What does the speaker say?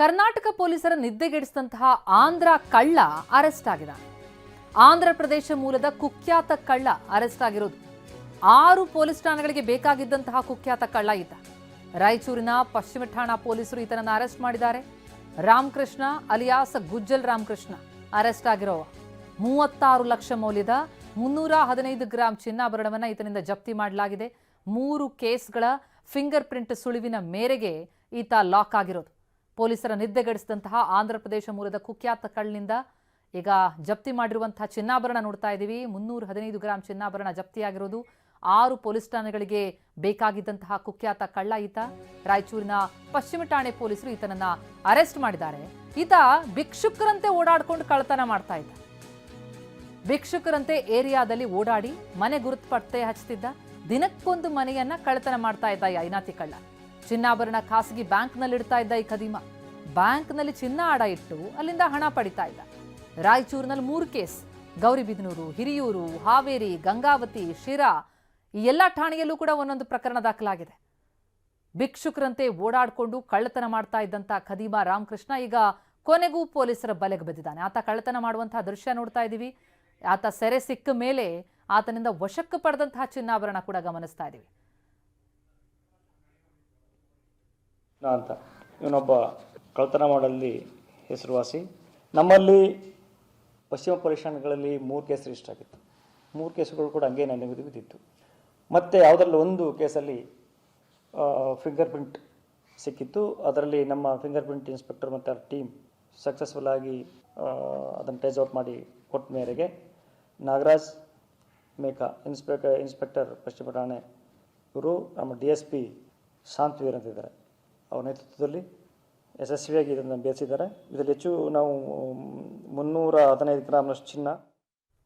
ಕರ್ನಾಟಕ ಪೊಲೀಸರ ನಿದ್ದೆಗೆಡಿಸಿದಂತಹ ಆಂಧ್ರ ಕಳ್ಳ ಅರೆಸ್ಟ್ ಆಗಿದ್ದಾನೆ. ಆಂಧ್ರ ಪ್ರದೇಶ ಮೂಲದ ಕುಖ್ಯಾತ ಕಳ್ಳ ಅರೆಸ್ಟ್ ಆಗಿರೋದು. ಆರು ಪೊಲೀಸ್ ಠಾಣೆಗಳಿಗೆ ಬೇಕಾಗಿದ್ದಂತಹ ಕುಖ್ಯಾತ ಕಳ್ಳ ಇದ್ದ. ರಾಯಚೂರಿನ ಪಶ್ಚಿಮ ಠಾಣಾ ಪೊಲೀಸರು ಈತನನ್ನು ಅರೆಸ್ಟ್ ಮಾಡಿದ್ದಾರೆ. ರಾಮಕೃಷ್ಣ ಅಲಿಯಾಸ್ ಗುಜ್ಜಲ್ ರಾಮಕೃಷ್ಣ ಅರೆಸ್ಟ್ ಆಗಿರೋವ ಮೂವತ್ತಾರು ಲಕ್ಷ ಮೌಲ್ಯದ ಮುನ್ನೂರ ಹದಿನೈದು ಗ್ರಾಂ ಚಿನ್ನಾಭರಣವನ್ನು ಈತನಿಂದ ಜಪ್ತಿ ಮಾಡಲಾಗಿದೆ. ಮೂರು ಕೇಸ್ಗಳ ಫಿಂಗರ್ ಪ್ರಿಂಟ್ ಸುಳಿವಿನ ಮೇರೆಗೆ ಈತ ಲಾಕ್ ಆಗಿರೋದು. ಪೊಲೀಸರ ನಿದ್ದೆಗೆಡಿಸಿದಂತಹ ಆಂಧ್ರ ಪ್ರದೇಶ ಮೂಲದ ಕುಖ್ಯಾತ ಕಳ್ಳಿನಿಂದ ಈಗ ಜಪ್ತಿ ಮಾಡಿರುವಂತಹ ಚಿನ್ನಾಭರಣ ನೋಡ್ತಾ ಇದ್ದೀವಿ. ಮುನ್ನೂರ ಹದಿನೈದು ಗ್ರಾಂ ಚಿನ್ನಾಭರಣ ಜಪ್ತಿಯಾಗಿರೋದು ಆರು ಪೊಲೀಸ್ ಠಾಣೆಗಳಿಗೆ ಬೇಕಾಗಿದ್ದಂತಹ ಕುಖ್ಯಾತ ಕಳ್ಳ ಈತ. ರಾಯಚೂರಿನ ಪಶ್ಚಿಮ ಠಾಣೆ ಪೊಲೀಸರು ಈತನನ್ನ ಅರೆಸ್ಟ್ ಮಾಡಿದ್ದಾರೆ. ಈತ ಭಿಕ್ಷುಕರಂತೆ ಓಡಾಡ್ಕೊಂಡು ಕಳ್ಳತನ ಮಾಡ್ತಾ ಇದ್ದ. ಭಿಕ್ಷುಕರಂತೆ ಏರಿಯಾದಲ್ಲಿ ಓಡಾಡಿ ಮನೆ ಗುರುತು ಪತ್ತೆ ಹಚ್ಚುತ್ತಿದ್ದ ದಿನಕ್ಕೊಂದು ಮನೆಯನ್ನ ಕಳ್ಳತನ ಮಾಡ್ತಾ ಇದ್ದ ಐನಾತಿ ಕಳ್ಳ. ಚಿನ್ನಾಭರಣ ಖಾಸಗಿ ಬ್ಯಾಂಕ್ನಲ್ಲಿ ಇಡ್ತಾ ಇದ್ದ ಈ ಖದೀಮ. ಬ್ಯಾಂಕ್ನಲ್ಲಿ ಚಿನ್ನ ಅಡ ಇಟ್ಟು ಅಲ್ಲಿಂದ ಹಣ ಪಡಿತಾ ಇದ್ದ. ರಾಯಚೂರಿನಲ್ಲಿ ಮೂರು ಕೇಸ್. ಗೌರಿಬಿದನೂರು ಹಿರಿಯೂರು, ಹಾವೇರಿ, ಗಂಗಾವತಿ, ಶಿರಾ ಈ ಎಲ್ಲ ಠಾಣೆಯಲ್ಲೂ ಕೂಡ ಒಂದೊಂದು ಪ್ರಕರಣ ದಾಖಲಾಗಿದೆ. ಭಿಕ್ಷುಕರಂತೆ ಓಡಾಡಿಕೊಂಡು ಕಳ್ಳತನ ಮಾಡ್ತಾ ಇದ್ದಂಥ ಖದೀಮ ರಾಮಕೃಷ್ಣ ಈಗ ಕೊನೆಗೂ ಪೊಲೀಸರ ಬಲೆಗೆ ಬಿದ್ದಿದ್ದಾನೆ. ಆತ ಕಳ್ಳತನ ಮಾಡುವಂತಹ ದೃಶ್ಯ ನೋಡ್ತಾ ಇದ್ದೀವಿ. ಆತ ಸೆರೆ ಸಿಕ್ಕ ಮೇಲೆ ಆತನಿಂದ ವಶಕ್ಕೆ ಪಡೆದಂತಹ ಚಿನ್ನಾಭರಣ ಕೂಡ ಗಮನಿಸ್ತಾ ಇದ್ದೀವಿ. ಅಂತ. ಇವನೊಬ್ಬ ಕಳ್ತನ ಮಾಡಲ್ಲಿ ಹೆಸರುವಾಸಿ. ನಮ್ಮಲ್ಲಿ ಪಶ್ಚಿಮ ಪರೀಕ್ಷಣಗಳಲ್ಲಿ ಮೂರು ಕೇಸ್ ರಿಜಿಸ್ಟರ್ ಆಗಿತ್ತು. ಮೂರು ಕೇಸುಗಳು ಕೂಡ ಹಂಗೆ ನನಗೆ ಬಿದ್ದಿತ್ತು. ಮತ್ತು ಯಾವುದರಲ್ಲಿ ಒಂದು ಕೇಸಲ್ಲಿ ಫಿಂಗರ್ ಪ್ರಿಂಟ್ ಸಿಕ್ಕಿತ್ತು. ಅದರಲ್ಲಿ ನಮ್ಮ ಫಿಂಗರ್ ಪ್ರಿಂಟ್ ಇನ್ಸ್ಪೆಕ್ಟರ್ ಮತ್ತು ಅವ್ರ ಟೀಮ್ ಸಕ್ಸಸ್ಫುಲ್ ಆಗಿ ಅದನ್ನು ಟೇಜ್ ಔಟ್ ಮಾಡಿ ಕೊಟ್ಟ ಮೇರೆಗೆ ನಾಗರಾಜ್ ಮೇಕಾ ಇನ್ಸ್ಪೆಕ್ಟರ್ ಇನ್ಸ್ಪೆಕ್ಟರ್ ಪಶ್ಚಿಮ ಠಾಣೆ ಇವರು, ನಮ್ಮ ಡಿ ಎಸ್ ಪಿ ಶಾಂತವೀರ್ ಅಂತಿದ್ದಾರೆ ಅವ್ರ ನೇತೃತ್ವದಲ್ಲಿ ಯಶಸ್ವಿಯಾಗಿ ಇದನ್ನು ಬೇಯಿಸಿದ್ದಾರೆ ಇದರಲ್ಲಿ ಹೆಚ್ಚು ನಾವು ಮುನ್ನೂರ ಹದಿನೈದು ಗ್ರಾಮ್ನಷ್ಟು ಚಿನ್ನ